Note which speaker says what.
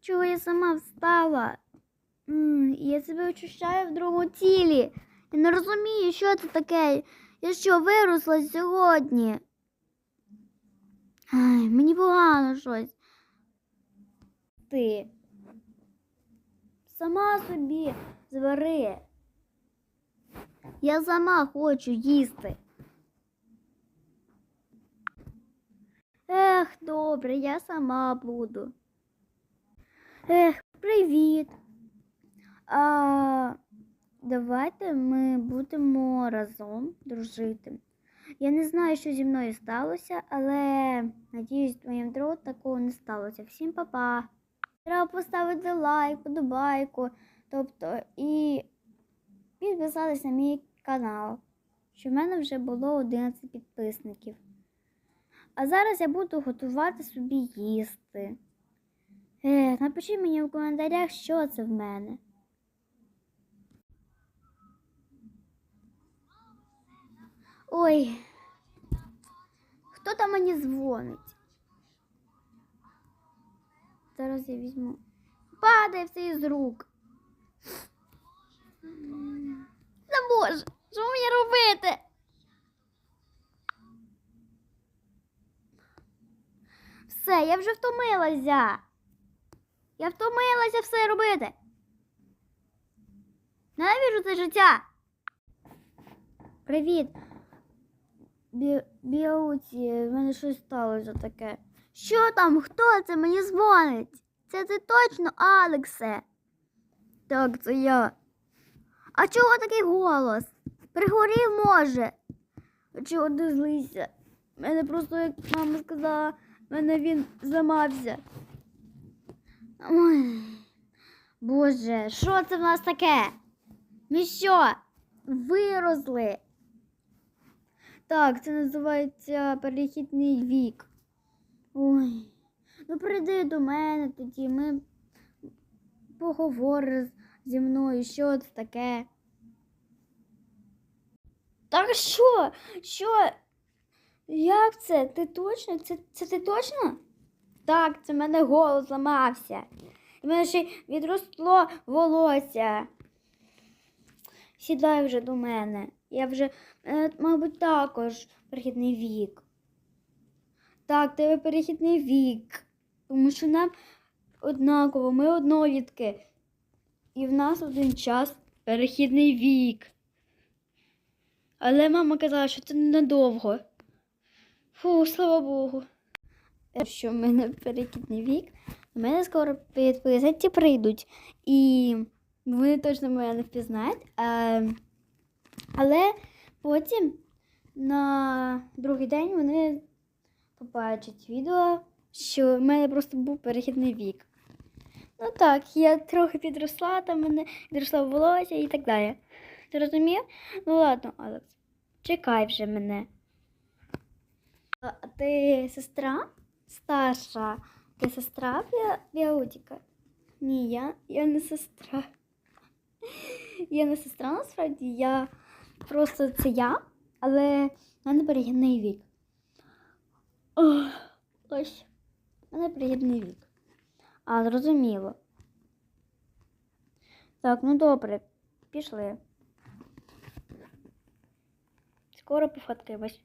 Speaker 1: чого я сама встала. Я себе очищаю в другому тілі. Я не розумію, що це таке. Я що, виросла сьогодні? Ай, мені погано щось. Ти сама собі звари. Я сама хочу їсти. Ех, добре, я сама буду. Ех, привіт. А, давайте ми будемо разом дружити. Я не знаю, що зі мною сталося, але надіюсь, твоїм другом такого не сталося. Всім па-па. Треба поставити лайк, подобайку, тобто і підписатись на мій канал, що в мене вже було 11 підписників. А зараз я буду готувати собі їсти. Е, напишіть мені в коментарях, що це в мене. Ой, хто там мені дзвонить? Зараз я візьму. Падає все із рук. Та боже, що мені робити? Все, я вже втомилася. Я втомилася все робити. Ненавижу це життя. Привіт. Бі... В мене щось сталося таке. Що там? Хто це мені дзвонить? Це ти точно, Алексе? Так, це я. А чого такий голос? Пригорів може. А чого ти злися? Мене просто, як мама сказала, мене він зламався. Ой. Боже, що це в нас таке? Ми що? Виросли? Так, це називається перехідний вік. Ой, ну прийди до мене тоді, ми поговори зі мною, що це таке. Так що? Що? Як це? Ти точно? Це, це ти точно? Так, це в мене голос зламався. І мене ще відросло волосся. Сідай вже до мене. Я вже, е, мабуть, також перехідний вік. Так, тебе перехідний вік. Тому що нам однаково, ми однолітки. І в нас один час перехідний вік. Але мама казала, що це ненадовго. Фу, слава Богу. Що в мене перехідний вік. У мене скоро підписанці прийдуть. І вони точно мене не впізнають. Але потім на другий день вони побачать відео, що в мене просто був перехідний вік. Ну так, я трохи підросла, там мене підросло волосся і так далі. Ти розумів? Ну ладно, Алекс, чекай вже мене. А ти сестра? Старша. Ти сестра Бі- Біаутіка? Ні, я, я не сестра. Я не сестра насправді, я просто це я, але в мене перегідний вік. Ох, ось. У мене перегідний вік. А, зрозуміло. Так, ну добре, пішли. Скоро пофоткаємось.